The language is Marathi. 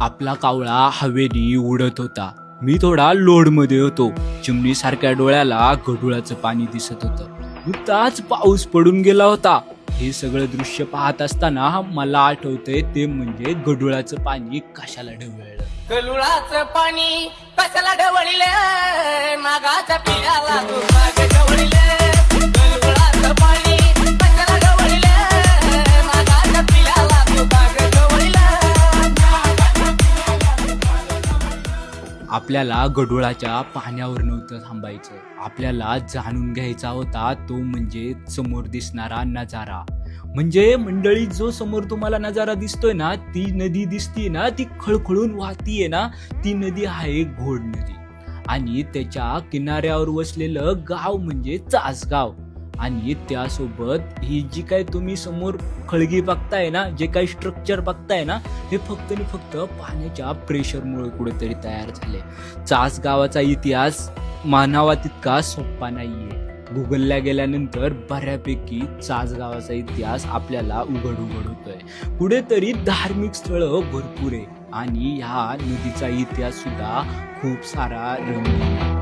आपला कावळा हवेनी उडत होता. मी थोडा लोडमध्ये होतो. चिमणी सारख्या डोळ्याला गडुळाचं पाणी दिसत होतं. नुकताच पाऊस पडून गेला होता. हे सगळं दृश्य पाहत असताना मला आठवतंय ते म्हणजे गडुळाचं पाणी कशाला ढवळलं. गडुळाचं पाणी कशाला ढवळीले? मागाच्या आपल्याला गडुळाच्या पाण्यावर नव्हतं थांबायचं. आपल्याला जाणून घ्यायचा होता तो म्हणजे समोर दिसणारा नजारा. म्हणजे मंडळी जो समोर तुम्हाला नजारा दिसतोय ना ती नदी दिसतीये ना ती खळखळून वाहतीये ना ती नदी आहे घोड नदी. आणि त्याच्या किनाऱ्यावर वसलेलं गाव म्हणजे चासगाव. आणि त्यासोबत ही जी काय तुम्ही समोर खळगी बघताय ना जे काही स्ट्रक्चर बघताय ना हे फक्त आणि फक्त पाण्याच्या प्रेशरमुळे कुठेतरी तयार झाले. चास गावाचा इतिहास मानावा तितका सोपा नाहीये. गुगलला गेल्यानंतर बऱ्यापैकी चास गावाचा इतिहास आपल्याला उघड उघड होतोय. कुठेतरी धार्मिक स्थळं भरपूर आहे आणि ह्या नदीचा इतिहास सुद्धा खूप सारा रंग आहे.